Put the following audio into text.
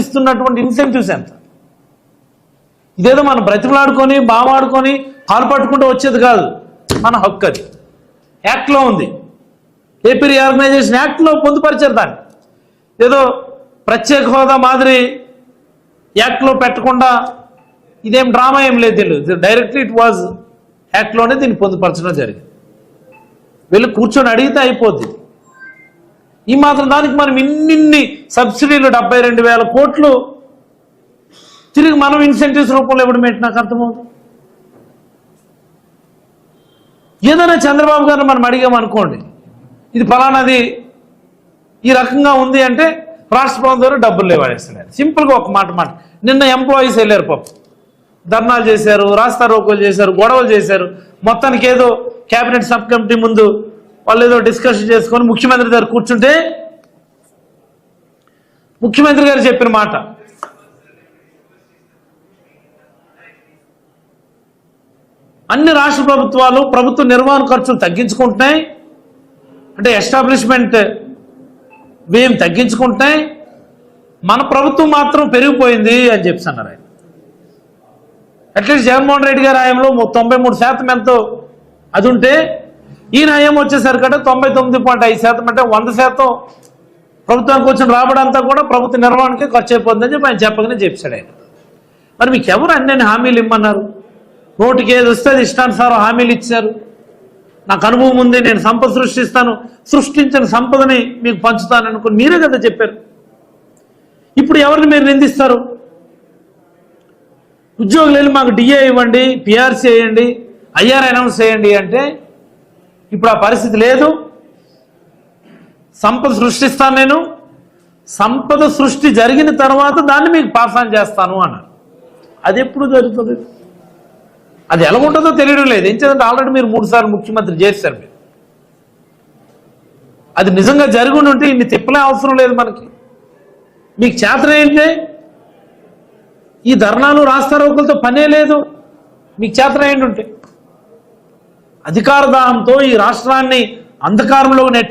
ఇస్తున్నటువంటి ఇన్సెంటివ్స్ ఎంత? ఇదేదో మనం బ్రతిమలాడుకొని బామాడుకొని పాలు పట్టుకుంటూ వచ్చేది కాదు. మన హక్కు అది. యాక్ట్లో ఉంది. ఏపీ రీఆర్గనైజేషన్ యాక్ట్లో పొందుపరిచారు దాన్ని. ఏదో ప్రత్యేక హోదా మాదిరి యాక్ట్లో పెట్టకుండా ఇదేం డ్రామా ఏం లేదు తెలియదు డైరెక్ట్లీ ఇట్ వాజ్ యాక్ట్లోనే దీన్ని పొందుపరచడం జరిగింది. వెళ్ళి కూర్చొని అడిగితే అయిపోద్ది. ఈ మాత్రం దానికి మనం ఇన్నిన్ని సబ్సిడీలు డెబ్బై రెండు వేల కోట్లు తిరిగి మనం ఇన్సెంటివ్స్ రూపంలో ఇవ్వడం ఏంటి నాకు అర్థమవుతుంది ఏదైనా చంద్రబాబు గారిని మనం అడిగామనుకోండి ఇది ఫలానాది ఈ రకంగా ఉంది అంటే రాష్ట్ర ప్రభుత్వం ద్వారా డబ్బులు లేవాడేస్తున్నారు సింపుల్గా ఒక మాట మాట. నిన్న ఎంప్లాయీస్ వెళ్ళారు పాపం. ధర్నాలు చేశారు రాస్తా రోకోలు చేశారు గొడవలు చేశారు. మొత్తానికి ఏదో కేబినెట్ సబ్ కమిటీ ముందు వాళ్ళు ఏదో డిస్కషన్ చేసుకొని ముఖ్యమంత్రి దగ్గర కూర్చుంటే ముఖ్యమంత్రి గారు చెప్పిన మాట. అన్ని రాష్ట్ర ప్రభుత్వాలు ప్రభుత్వ నిర్వహణ ఖర్చులు తగ్గించుకుంటున్నాయి. అంటే ఎస్టాబ్లిష్మెంట్ వ్యయం తగ్గించుకుంటున్నాయి. మన ప్రభుత్వం మాత్రం పెరిగిపోయింది అని చెప్పి అన్నారు ఆయన. అట్లీస్ట్ జగన్మోహన్ రెడ్డి గారి హయాంలో తొంభై మూడు శాతం ఎంతో అది ఉంటే ఈయన హయం వచ్చేసరికంటే తొంభై తొమ్మిది పాయింట్ ఐదు శాతం అంటే వంద శాతం ప్రభుత్వానికి వచ్చిన రాబడంతా కూడా ప్రభుత్వ నిర్వహణకే ఖర్చు అయిపోతుందని చెప్పి ఆయన చెప్పగానే చెప్పాడు ఆయన. మరి మీకు ఎవరు అన్ని హామీలు ఇమ్మన్నారు? నోటికి ఏది వస్తే అది ఇష్టానుసారం హామీలు ఇచ్చారు. నాకు అనుభవం ఉంది నేను సంపద సృష్టిస్తాను సృష్టించిన సంపదని మీకు పంచుతాను అనుకుని మీరే కదా చెప్పారు. ఇప్పుడు ఎవరిని మీరు నిందిస్తారు? ఉద్యోగులు వెళ్ళి మాకు డిఏ ఇవ్వండి పిఆర్సీ వేయండి ఐఆర్ అనౌన్స్ చేయండి అంటే ఇప్పుడు ఆ పరిస్థితి లేదు. సంపద సృష్టిస్తాను నేను. సంపద సృష్టి జరిగిన తర్వాత దాన్ని మీకు పాస్ ఆన్ చేస్తాను అన్నారు అది ఎప్పుడు జరుగుతుంది? అది ఎలా ఉంటుందో తెలియడం లేదు. ఎందుకంటే ఆల్రెడీ మీరు మూడుసార్లు ముఖ్యమంత్రి చేశారు మీరు. అది నిజంగా జరిగి ఉంటే ఇన్ని తిప్పలే అవసరం లేదు మనకి. మీకు చేతన ఏంటి? ఈ ధర్నాలు రాస్తారోకులతో పనే లేదు. మీకు చేతన ఏంటి ఉంటే? అధికార దాహంతో ఈ రాష్ట్రాన్ని అంధకారంలో నెట్టి